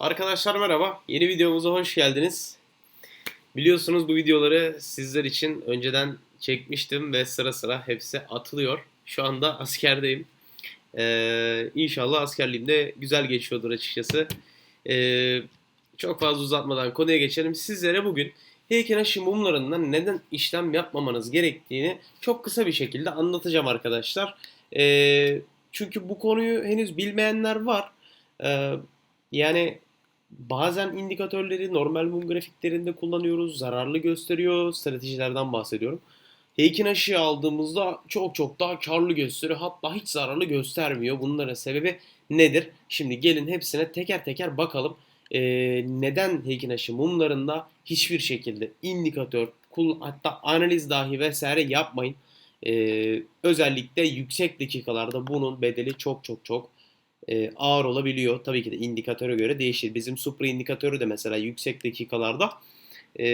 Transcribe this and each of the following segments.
Arkadaşlar merhaba. Yeni videomuza hoş geldiniz. Biliyorsunuz bu videoları sizler için önceden çekmiştim ve sıra sıra hepsi atılıyor. Şu anda askerdeyim. Ee, inşallah askerliğim de güzel geçiyordur açıkçası. Ee, çok fazla uzatmadan konuya geçelim. Sizlere bugün heykel mumlarından neden işlem yapmamanız gerektiğini çok kısa bir şekilde anlatacağım arkadaşlar. Ee, çünkü bu konuyu henüz bilmeyenler var. Ee, yani bazen indikatörleri normal mum grafiklerinde kullanıyoruz. Zararlı gösteriyor. Stratejilerden bahsediyorum. Heikin aşıyı aldığımızda çok çok daha karlı gösteriyor. Hatta hiç zararlı göstermiyor. Bunların sebebi nedir? Şimdi gelin hepsine teker teker bakalım. Ee, neden Heikin aşı mumlarında hiçbir şekilde indikatör, kul, hatta analiz dahi vesaire yapmayın. Ee, özellikle yüksek dakikalarda bunun bedeli çok çok çok e, ağır olabiliyor. Tabii ki de indikatöre göre değişir. Bizim Supra indikatörü de mesela yüksek dakikalarda e,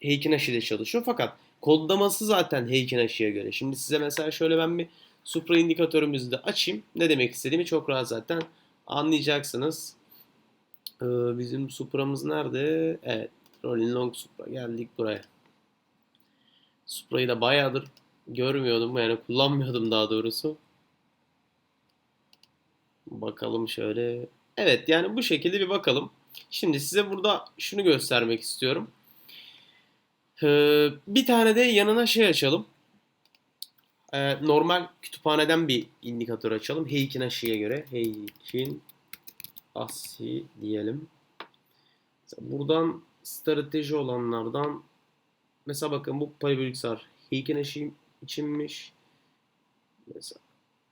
Heikin aşıyla çalışıyor. Fakat kodlaması zaten Heikin aşıya göre. Şimdi size mesela şöyle ben bir Supra indikatörümüzü de açayım. Ne demek istediğimi çok rahat zaten anlayacaksınız. Ee, bizim Supra'mız nerede? Evet. Rolling Long Supra. Geldik buraya. Supra'yı da bayağıdır görmüyordum. Yani kullanmıyordum daha doğrusu. Bakalım şöyle. Evet yani bu şekilde bir bakalım. Şimdi size burada şunu göstermek istiyorum. Ee, bir tane de yanına şey açalım. Ee, normal kütüphaneden bir indikatör açalım. Heikin aşıya göre. Heikin asi diyelim. Buradan strateji olanlardan mesela bakın bu parabolüksar Heikin aşı içinmiş. Mesela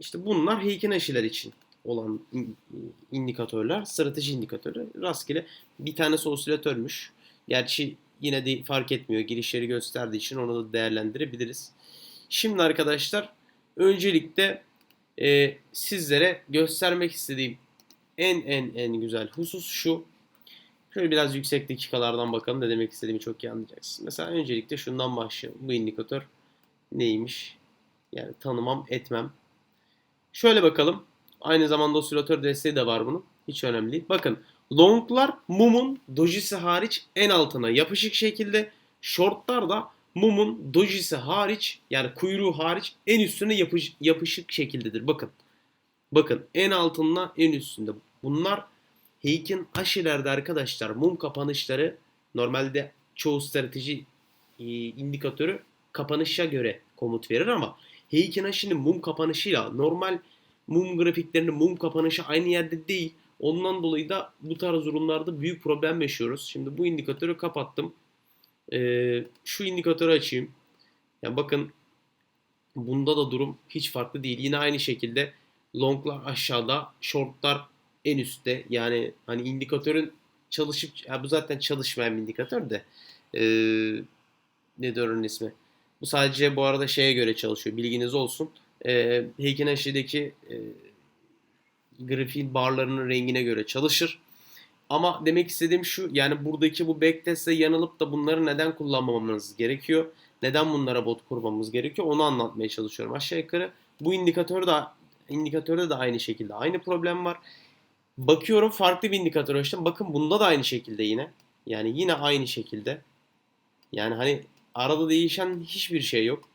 işte bunlar Heikin aşılar için olan indikatörler, strateji indikatörü. Rastgele bir tanesi osilatörmüş. Gerçi yine de fark etmiyor. Girişleri gösterdiği için onu da değerlendirebiliriz. Şimdi arkadaşlar öncelikle e, sizlere göstermek istediğim en en en güzel husus şu. Şöyle biraz yüksek dakikalardan bakalım ne demek istediğimi çok iyi anlayacaksınız. Mesela öncelikle şundan başlayalım. Bu indikatör neymiş? Yani tanımam etmem. Şöyle bakalım. Aynı zamanda osilatör desteği de var bunun. Hiç önemli değil. Bakın longlar mumun dojisi hariç en altına yapışık şekilde. Shortlar da mumun dojisi hariç yani kuyruğu hariç en üstüne yapış, yapışık şekildedir. Bakın. Bakın en altında en üstünde. Bunlar Heikin aşilerde arkadaşlar mum kapanışları normalde çoğu strateji e, indikatörü kapanışa göre komut verir ama Heikin aşının mum kapanışıyla normal mum grafiklerinin mum kapanışı aynı yerde değil. Ondan dolayı da bu tarz durumlarda büyük problem yaşıyoruz. Şimdi bu indikatörü kapattım. Ee, şu indikatörü açayım. Yani bakın bunda da durum hiç farklı değil. Yine aynı şekilde longlar aşağıda, shortlar en üstte. Yani hani indikatörün çalışıp, ya bu zaten çalışmayan bir indikatör de. Ee, ne onun ismi? Bu sadece bu arada şeye göre çalışıyor. Bilginiz olsun e, Heikin Ashi'deki e, grafiğin barlarının rengine göre çalışır. Ama demek istediğim şu yani buradaki bu backtest'e yanılıp da bunları neden kullanmamamız gerekiyor? Neden bunlara bot kurmamız gerekiyor? Onu anlatmaya çalışıyorum. Aşağı yukarı bu indikatör de indikatörde de aynı şekilde aynı problem var. Bakıyorum farklı bir indikatör açtım. Bakın bunda da aynı şekilde yine. Yani yine aynı şekilde. Yani hani arada değişen hiçbir şey yok.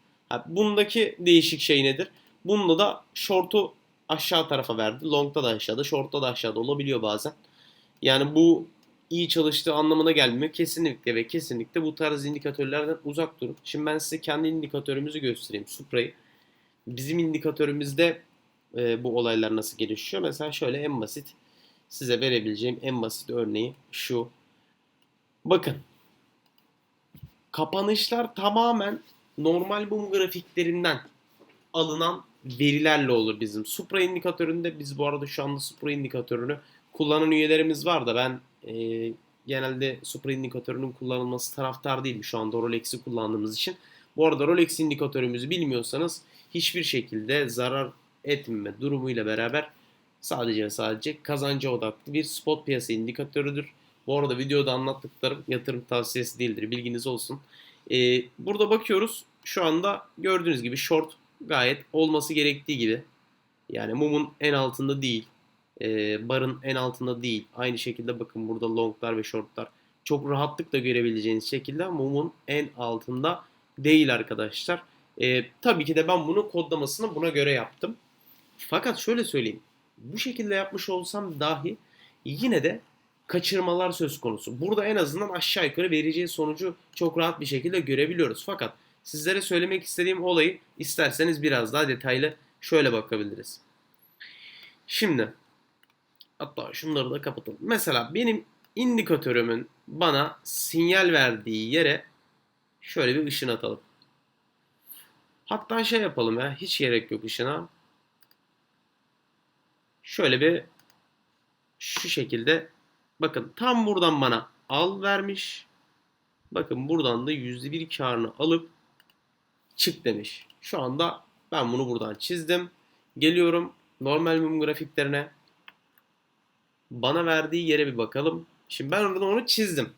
Bundaki değişik şey nedir? Bunda da short'u aşağı tarafa verdi. Long'da da aşağıda, short'ta da aşağıda olabiliyor bazen. Yani bu iyi çalıştığı anlamına gelmiyor. Kesinlikle ve kesinlikle bu tarz indikatörlerden uzak durun. Şimdi ben size kendi indikatörümüzü göstereyim. Supra'yı. Bizim indikatörümüzde e, bu olaylar nasıl gelişiyor? Mesela şöyle en basit size verebileceğim en basit örneği şu. Bakın. Kapanışlar tamamen normal mum grafiklerinden alınan verilerle olur bizim. Supra indikatöründe biz bu arada şu anda Supra indikatörünü kullanan üyelerimiz var da ben e, genelde Supra indikatörünün kullanılması taraftar değilim şu anda Rolex'i kullandığımız için. Bu arada Rolex indikatörümüzü bilmiyorsanız hiçbir şekilde zarar etmeme durumuyla beraber sadece ve sadece kazanca odaklı bir spot piyasa indikatörüdür. Bu arada videoda anlattıklarım yatırım tavsiyesi değildir. Bilginiz olsun. Ee, burada bakıyoruz. Şu anda gördüğünüz gibi short gayet olması gerektiği gibi. Yani mumun en altında değil. Ee, barın en altında değil. Aynı şekilde bakın burada longlar ve shortlar çok rahatlıkla görebileceğiniz şekilde mumun en altında değil arkadaşlar. Ee, tabii ki de ben bunu kodlamasını buna göre yaptım. Fakat şöyle söyleyeyim. Bu şekilde yapmış olsam dahi yine de kaçırmalar söz konusu. Burada en azından aşağı yukarı vereceği sonucu çok rahat bir şekilde görebiliyoruz. Fakat sizlere söylemek istediğim olayı isterseniz biraz daha detaylı şöyle bakabiliriz. Şimdi hatta şunları da kapatalım. Mesela benim indikatörümün bana sinyal verdiği yere şöyle bir ışın atalım. Hatta şey yapalım ya hiç gerek yok ışına. Şöyle bir şu şekilde bakın tam buradan bana al vermiş. Bakın buradan da %1 karını alıp çık demiş. Şu anda ben bunu buradan çizdim. Geliyorum normal mum grafiklerine. Bana verdiği yere bir bakalım. Şimdi ben oradan onu çizdim.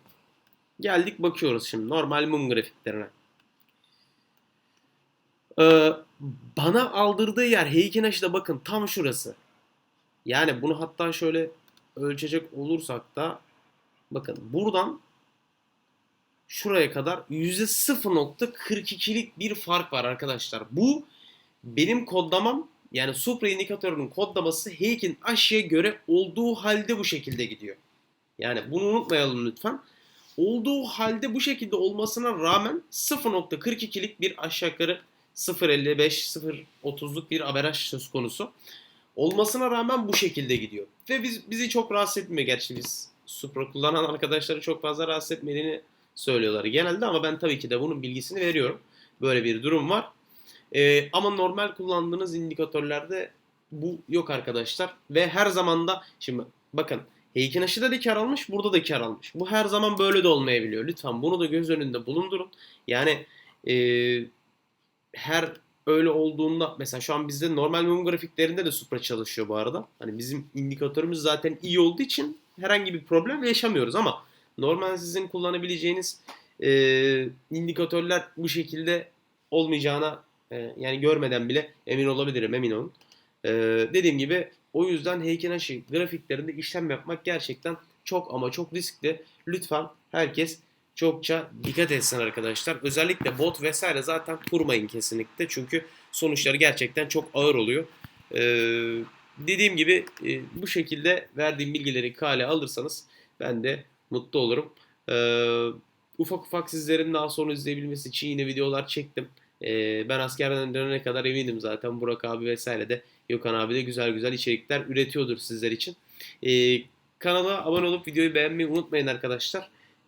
Geldik bakıyoruz şimdi normal mum grafiklerine. Ee, bana aldırdığı yer Heikinaşı'da bakın tam şurası. Yani bunu hatta şöyle ölçecek olursak da bakın buradan şuraya kadar %0.42'lik bir fark var arkadaşlar. Bu benim kodlamam yani Supra indikatörünün kodlaması Heik'in aşıya göre olduğu halde bu şekilde gidiyor. Yani bunu unutmayalım lütfen. Olduğu halde bu şekilde olmasına rağmen 0.42'lik bir aşağı yukarı 0.55 0.30'luk bir averaj söz konusu. Olmasına rağmen bu şekilde gidiyor. Ve biz, bizi çok rahatsız etmiyor gerçi biz Supra kullanan arkadaşları çok fazla rahatsız etmediğini söylüyorlar genelde ama ben tabii ki de bunun bilgisini veriyorum. Böyle bir durum var. Ee, ama normal kullandığınız indikatörlerde bu yok arkadaşlar. Ve her zaman da şimdi bakın Heikin aşıda da kar almış, burada da kar almış. Bu her zaman böyle de olmayabiliyor. Lütfen bunu da göz önünde bulundurun. Yani e, her öyle olduğunda mesela şu an bizde normal mum grafiklerinde de Supra çalışıyor bu arada. Hani bizim indikatörümüz zaten iyi olduğu için herhangi bir problem yaşamıyoruz ama normal sizin kullanabileceğiniz e, indikatörler bu şekilde olmayacağına e, yani görmeden bile emin olabilirim emin olun. E, dediğim gibi o yüzden Heikin grafiklerinde işlem yapmak gerçekten çok ama çok riskli. Lütfen herkes çokça dikkat etsin arkadaşlar. Özellikle bot vesaire zaten kurmayın kesinlikle. Çünkü sonuçları gerçekten çok ağır oluyor. Ee, dediğim gibi e, bu şekilde verdiğim bilgileri kale alırsanız ben de mutlu olurum. Ee, ufak ufak sizlerin daha sonra izleyebilmesi için yine videolar çektim. Ee, ben askerden dönene kadar eminim zaten Burak abi vesaire de Gökhan abi de güzel güzel içerikler üretiyordur sizler için. Ee, kanala abone olup videoyu beğenmeyi unutmayın arkadaşlar.